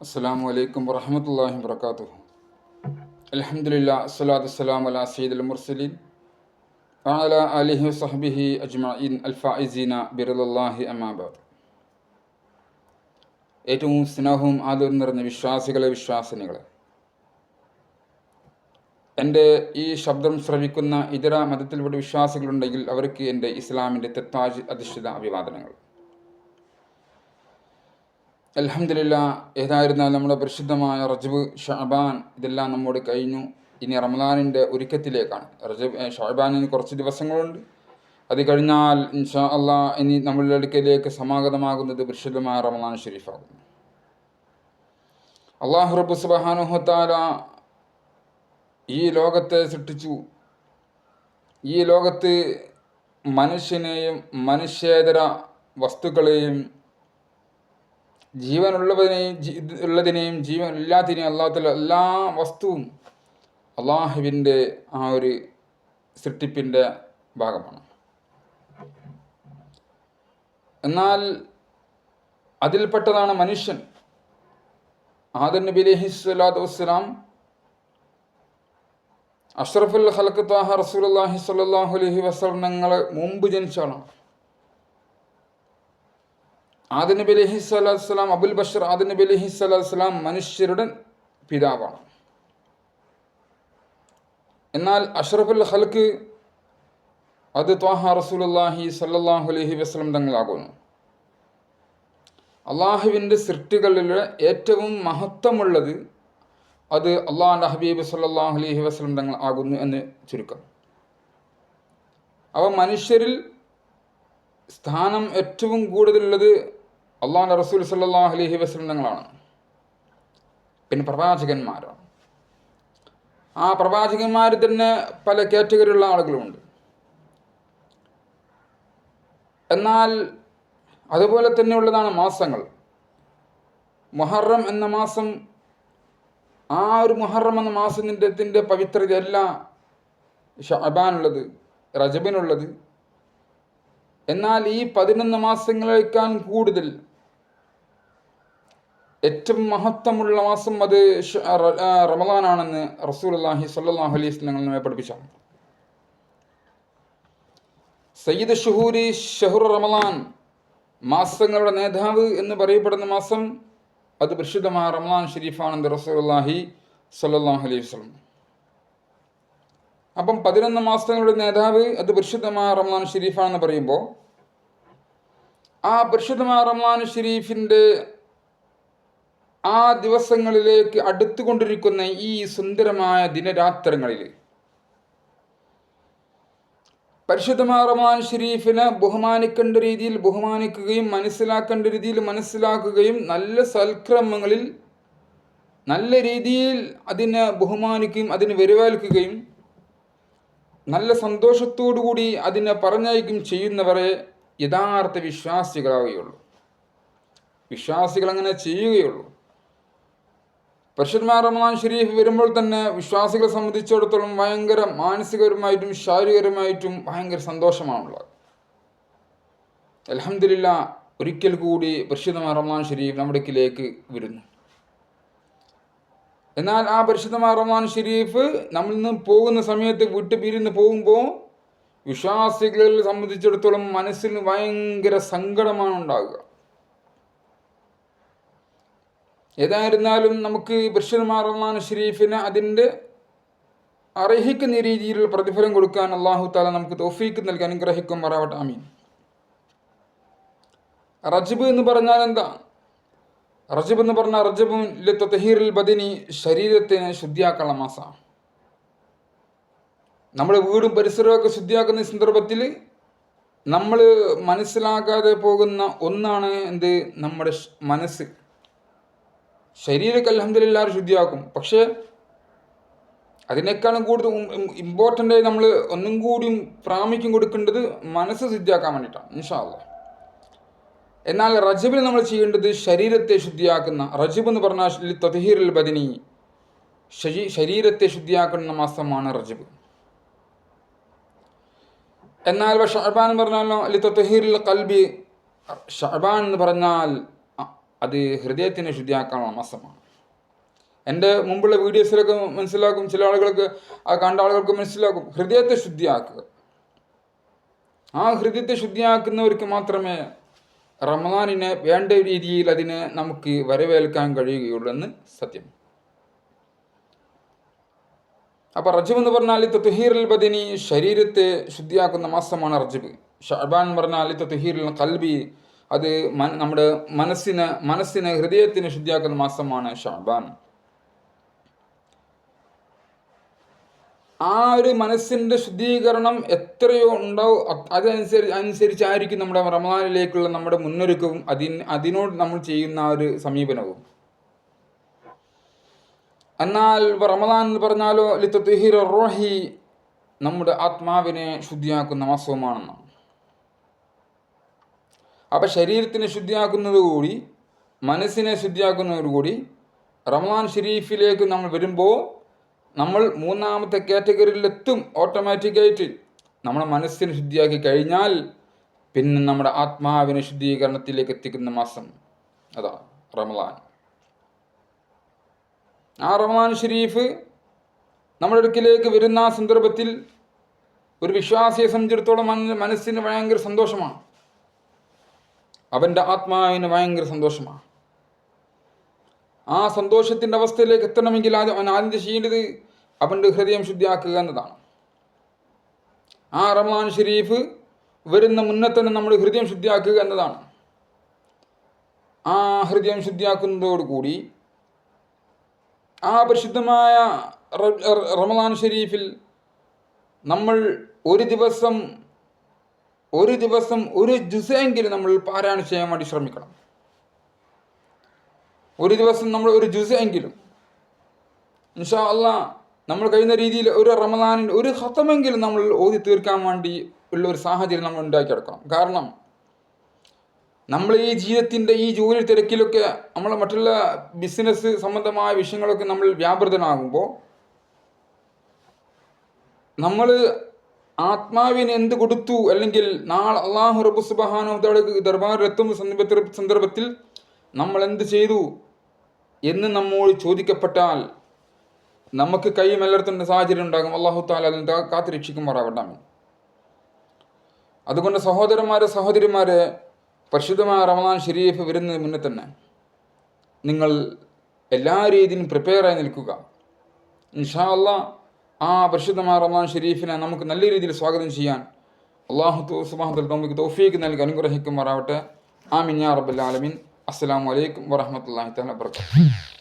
അസ്സാം വലൈക്കും വറഹമത്തല്ലാഹി വർക്കാത്തു അലഹമുല്ല അസ്സലാത്തു വസ്സലാം അല സയ്യിദ് മുർസലീൻ അല അലിഹി സഹബിഹി അജ്മഈൻ അൽഫായിസീന ബിറുല്ലാഹി അമാബാദ് ഏറ്റവും സ്നേഹവും ആദരവും നിറഞ്ഞ വിശ്വാസികളെ വിശ്വാസിനികളെ. എന്റെ ഈ ശബ്ദം ശ്രവിക്കുന്ന ഇതര മതത്തിൽപ്പെട്ട വിശ്വാസികളുണ്ടെങ്കിൽ അവർക്ക് എന്റെ ഇസ്ലാമിന്റെ തെത്താജ് അധിഷ്ഠിത അഭിവാദനങ്ങൾ. അലഹമില്ല ഏതായിരുന്നാൽ നമ്മുടെ പ്രസിദ്ധമായ റജബ് ഷാബാൻ ഇതെല്ലാം നമ്മോട് കഴിഞ്ഞു. ഇനി റമദാനിന്റെ ഒരുക്കത്തിലേക്കാണ്. റജബ് ഷാബാനിന് കുറച്ച് ദിവസങ്ങളുണ്ട്. അത് കഴിഞ്ഞാൽ ഇൻഷാ അള്ളാ ഇനി നമ്മളുടെ അടുക്കലേക്ക് സമാഗതമാകുന്നത് പരിശുദ്ധമായ റമദാൻ ഷെരീഫാകുന്നു. അള്ളാഹു റബ്ബു സുബാനുഹത്താല ഈ ലോകത്തെ സൃഷ്ടിച്ചു. ഈ ലോകത്ത് മനുഷ്യനെയും മനുഷ്യേതര വസ്തുക്കളെയും ജീവനുള്ളതിനെയും ഉള്ളതിനെയും ജീവൻ ഇല്ലാത്തതിനെയും അള്ളാഹത്തിലെ എല്ലാ വസ്തുവും അള്ളാഹുവിന്റെ ആ ഒരു സൃഷ്ടിപ്പിന്റെ ഭാഗമാണ്. എന്നാൽ അതിൽപ്പെട്ടതാണ് മനുഷ്യൻ. ആദൻ നബി അലഹി സ്വലാത്തു വസ്സലാം അഷ്റഫുൽ ഖലഖ് താഹ സ്വല്ലാഹു അലഹി അലൈഹി വസല്ലം മുമ്പ് ജനിച്ച ആളാണ് ആദ നബി അലൈഹി സ്വലാത്തു വസ്സലാം അബുൽ ബഷർ ആദ നബി അലൈഹി സ്വലാത്തു വസ്സലാം മനുഷ്യരുടെ പിതാവാണ്. എന്നാൽ അഷ്റഫുൽ ഹൽക്ക് അത് ത്വാഹ റസൂലുള്ളാഹി സല്ലാഹു അലഹി വസ്ലം തങ്ങളാകുന്നു. അള്ളാഹുവിന്റെ സൃഷ്ടികളിലെ ഏറ്റവും മഹത്വമുള്ളത് അത് അള്ളാഹുന്റെ ഹബീബ് സല്ലാഹു അലഹി വസ്ലം തങ്ങൾ ആകുന്നു എന്ന് ചുരുക്കം. അവ മനുഷ്യരിൽ സ്ഥാനം ഏറ്റവും കൂടുതലുള്ളത് അള്ളാഹുന്റെ റസൂൽ സല്ലാഹ് അലൈഹി വസ്ലങ്ങളാണ് പിന്നെ പ്രവാചകന്മാരാണ്. ആ പ്രവാചകന്മാർ തന്നെ പല കാറ്റഗറിയുള്ള ആളുകളുണ്ട്. എന്നാൽ അതുപോലെ തന്നെയുള്ളതാണ് മാസങ്ങൾ. മുഹറം എന്ന മാസം ആ ഒരു മുഹറം എന്ന മാസത്തിന്റെ പവിത്രതയല്ല ഷബാനുള്ളത് റജബിനുള്ളത്. എന്നാൽ ഈ പതിനൊന്ന് മാസങ്ങളേക്കാൾ കൂടുതൽ ഏറ്റവും മഹത്വമുള്ള മാസം അത് റമദാനാണെന്ന് റസൂൽ അള്ളാഹി സല്ലാഹു അലൈഹി സ്വലങ്ങൾ നമ്മെ പഠിപ്പിച്ചു സയ്യിദ് ഷുഹൂരി ഷഹുർ റമദാൻ മാസങ്ങളുടെ നേതാവ് എന്ന് പറയപ്പെടുന്ന മാസം അത് പരിശുദ്ധമായ റമദാൻ ഷരീഫാണെന്ന് റസൂലുള്ളാഹി സല്ലല്ലാഹു അലൈഹി വസല്ലം. അപ്പം പതിനൊന്ന് മാസങ്ങളുടെ നേതാവ് അത് പരിശുദ്ധമായ റമദാൻ ഷരീഫാണെന്ന് പറയുമ്പോൾ ആ പരിശുദ്ധമായ റമദാൻ ഷരീഫിന്റെ ആ ദിവസങ്ങളിലേക്ക് അടുത്തുകൊണ്ടിരിക്കുന്ന ഈ സുന്ദരമായ ദിനരാത്രങ്ങളിൽ പരിശുദ്ധ റഹ്മാൻ ഷരീഫിനെ ബഹുമാനിക്കേണ്ട രീതിയിൽ ബഹുമാനിക്കുകയും മനസ്സിലാക്കേണ്ട രീതിയിൽ മനസ്സിലാക്കുകയും നല്ല സൽക്രമങ്ങളിൽ നല്ല രീതിയിൽ അതിനെ ബഹുമാനിക്കുകയും അതിനെ വരവേൽക്കുകയും നല്ല സന്തോഷത്തോടുകൂടി അതിനെ പറഞ്ഞയക്കുകയും ചെയ്യുന്നവരെ യഥാർത്ഥ വിശ്വാസികളാവുകയുള്ളൂ. വിശ്വാസികൾ അങ്ങനെ ചെയ്യുകയുള്ളൂ. പരിശുദ്ധമായ റമദാൻ ഷെരീഫ് വരുമ്പോൾ തന്നെ വിശ്വാസികളെ സംബന്ധിച്ചിടത്തോളം ഭയങ്കര മാനസികപരമായിട്ടും ശാരീരികപരമായിട്ടും ഭയങ്കര സന്തോഷമാണുള്ളത്. അലഹമില്ല ഒരിക്കൽ കൂടി പരിശുദ്ധമായ റമദാൻ ഷെരീഫ് നമ്മുടെ കിലേക്ക് വരുന്നു. എന്നാൽ ആ പരിശുദ്ധമായ റമദാൻ ഷെരീഫ് നമ്മളിൽ നിന്ന് പോകുന്ന സമയത്ത് വിട്ട് പിരിന്ന് പോകുമ്പോൾ വിശ്വാസികളെ സംബന്ധിച്ചിടത്തോളം മനസ്സിന് ഭയങ്കര സങ്കടമാണ് ഉണ്ടാകുക ഏതായിരുന്നാലും നമുക്ക് ബഷീർമാർ ഷരീഫിന് അതിന്റെ അർഹിക്കുന്ന രീതിയിലുള്ള പ്രതിഫലം കൊടുക്കാൻ അള്ളാഹു താല നമുക്ക് തോഫീക്ക് നൽകി അനുഗ്രഹിക്കും മറാവട്ടെ അമീൻ റജബ് എന്ന് പറഞ്ഞാൽ എന്താ? റജബ് എന്ന് പറഞ്ഞാൽ റജബും തഹീറിൽ ബദിനി ശരീരത്തിന് ശുദ്ധിയാക്കാനുള്ള മാസമാണ് നമ്മൾ വീടും പരിസരമൊക്കെ ശുദ്ധിയാക്കുന്ന സന്ദർഭത്തിൽ നമ്മൾ മനസ്സിലാക്കാതെ പോകുന്ന ഒന്നാണ് എന്ത്? നമ്മുടെ മനസ്സ്. ശരീരമൊക്കെ അലഹമ്മദില്ലാതെ ശുദ്ധിയാക്കും. പക്ഷേ അതിനേക്കാളും കൂടുതൽ ഇമ്പോർട്ടന്റ് ആയി നമ്മൾ ഒന്നും കൂടിയും പ്രാമുഖ്യം കൊടുക്കേണ്ടത് മനസ്സ് ശുദ്ധിയാക്കാൻ വേണ്ടിയിട്ടാണ് ഇൻഷാല്ല എന്നാൽ റജബിൽ നമ്മൾ ചെയ്യേണ്ടത് ശരീരത്തെ ശുദ്ധിയാക്കുന്ന റജബ് എന്ന് പറഞ്ഞാൽ തഹീറിൽ ബദിനി ശരീരത്തെ ശുദ്ധിയാക്കുന്ന മാസമാണ് റജബ്. എന്നാൽ ഷഹബാൻ പറഞ്ഞാലോ അല്ലെ തൊത്തഹീറിൽ കൽബി ഷഹബാൻ എന്ന് പറഞ്ഞാൽ അത് ഹൃദയത്തിനെ ശുദ്ധിയാക്കാനുള്ള മാസമാണ്. എന്റെ മുമ്പുള്ള വീഡിയോസിലൊക്കെ മനസ്സിലാക്കും ചില ആളുകൾക്ക് ആ കണ്ട ആളുകൾക്ക് മനസ്സിലാക്കും ഹൃദയത്തെ ശുദ്ധിയാക്കുക. ആ ഹൃദയത്തെ ശുദ്ധിയാക്കുന്നവർക്ക് മാത്രമേ റമദാനിനെ വേണ്ട രീതിയിൽ അതിനെ നമുക്ക് വരവേൽക്കാൻ കഴിയുകയുള്ളൂ എന്ന് സത്യം. അപ്പോൾ റജബ് എന്ന് പറഞ്ഞാൽ തുഹീറിൽ ബദിനി ശരീരത്തെ ശുദ്ധിയാക്കുന്ന മാസമാണ് റജബ്. എന്ന് പറഞ്ഞാൽ തുഹീറിൽ കൽബി അത് നമ്മുടെ മനസ്സിന് മനസ്സിന് ഹൃദയത്തിന് ശുദ്ധിയാക്കുന്ന മാസമാണ് ഷാബാൻ. ആ ഒരു മനസ്സിന്റെ ശുദ്ധീകരണം എത്രയോ ഉണ്ടോ അത് അതനുസരിച്ച് അനുസരിച്ചായിരിക്കും നമ്മുടെ റമദാനിലേക്കുള്ള നമ്മുടെ മുന്നൊരുക്കവും അതിന് അതിനോട് നമ്മൾ ചെയ്യുന്ന ആ ഒരു സമീപനവും. എന്നാൽ റമദാൻ എന്ന് പറഞ്ഞാലോ ലിത്തഹിർ റോഹി നമ്മുടെ ആത്മാവിനെ ശുദ്ധിയാക്കുന്ന മാസവുമാണെന്നാണ്. അപ്പം ശരീരത്തിനെ ശുദ്ധിയാക്കുന്നതുകൂടി മനസ്സിനെ ശുദ്ധിയാക്കുന്നതോടുകൂടി റമദാൻ ഷെരീഫിലേക്ക് നമ്മൾ വരുമ്പോൾ നമ്മൾ മൂന്നാമത്തെ കാറ്റഗറിയിലെത്തും ഓട്ടോമാറ്റിക്കായിട്ട്. നമ്മുടെ മനസ്സിനെ ശുദ്ധിയാക്കി കഴിഞ്ഞാൽ പിന്നെ നമ്മുടെ ആത്മാവിനെ ശുദ്ധീകരണത്തിലേക്ക് എത്തിക്കുന്ന മാസം. അതാ റമദാൻ ആ റമദാൻ ഷെരീഫ് നമ്മുടെ അടുക്കിലേക്ക് വരുന്ന സന്ദർഭത്തിൽ ഒരു വിശ്വാസിയെ സംബന്ധിച്ചിടത്തോളം മനസ്സിന് ഭയങ്കര സന്തോഷമാണ്. അവന്റെ ആത്മാവിന് ഭയങ്കര സന്തോഷമാണ്. ആ സന്തോഷത്തിന്റെ അവസ്ഥയിലേക്ക് എത്തണമെങ്കിൽ ആദ്യം അവൻ ആദ്യം ചെയ്യേണ്ടത്? അവന്റെ ഹൃദയം ശുദ്ധിയാക്കുക എന്നതാണ്. ആ റമാൻ ഷെരീഫ് വരുന്ന മുന്നേ തന്നെ നമ്മൾ ഹൃദയം ശുദ്ധിയാക്കുക എന്നതാണ്. ആ ഹൃദയം ശുദ്ധിയാക്കുന്നതോടുകൂടി ആ പരിശുദ്ധമായ റമദാൻ ഷെരീഫിൽ നമ്മൾ ഒരു ദിവസം ഒരു ദിവസം ഒരു ജുസെങ്കിലും നമ്മൾ പാരായണം ചെയ്യാൻ വേണ്ടി ശ്രമിക്കണം. ഒരു ദിവസം നമ്മൾ ഒരു ജുസ എങ്കിലും ഇൻഷാ അള്ളാ നമ്മൾ കഴിയുന്ന രീതിയിൽ ഒരു റമദാനിൽ ഒരു ഹത്തമെങ്കിലും നമ്മൾ ഓതി തീർക്കാൻ വേണ്ടി ഉള്ള ഒരു സാഹചര്യം നമ്മൾ ഉണ്ടാക്കിയെടുക്കണം. കാരണം നമ്മൾ ഈ ജീവിതത്തിന്റെ ഈ ജോലി തിരക്കിലൊക്കെ നമ്മൾ മറ്റുള്ള ബിസിനസ് സംബന്ധമായ വിഷയങ്ങളൊക്കെ നമ്മൾ വ്യാപൃതനാകുമ്പോൾ നമ്മൾ ആത്മാവിന് എന്ത് കൊടുത്തു? അല്ലെങ്കിൽ നാളെ അള്ളാഹു റബ്ബു സുബഹാനുദ്ദയുടെ ദർബാറിലെത്തുന്ന സന്ദർഭത്തിൽ സന്ദർഭത്തിൽ നമ്മൾ എന്ത് ചെയ്തു? എന്ന് നമ്മോട് ചോദിക്കപ്പെട്ടാൽ നമുക്ക് കൈ മലർത്തേണ്ട സാഹചര്യം ഉണ്ടാകും. അള്ളാഹു താല അതിന് കാത്തു രക്ഷിക്കുമാറാവട്ടെ. അതുകൊണ്ട് സഹോദരന്മാരെ സഹോദരിമാരെ പരിശുദ്ധമായ റമദാൻ ഷെരീഫ് വരുന്നതിന് മുന്നേ തന്നെ നിങ്ങൾ എല്ലാ രീതിയിലും പ്രിപ്പയറായി നിൽക്കുക. ഇൻഷാ അല്ലാ ആ പരിശുദ്ധമായ റമദാൻ ഷെരീഫിനെ നമുക്ക് നല്ല രീതിയിൽ സ്വാഗതം ചെയ്യാൻ അള്ളാഹു സുബാഹത്തിൽ നമുക്ക് തൗഫീക്ക് നൽകി അനുഗ്രഹിക്കുമാറാവട്ടെ. ആമിൻ യാ ആലമീൻ. അസ്സലാമു അലൈക്കും വറഹ്മത്തുള്ളാഹി തആല വബറകാതുഹു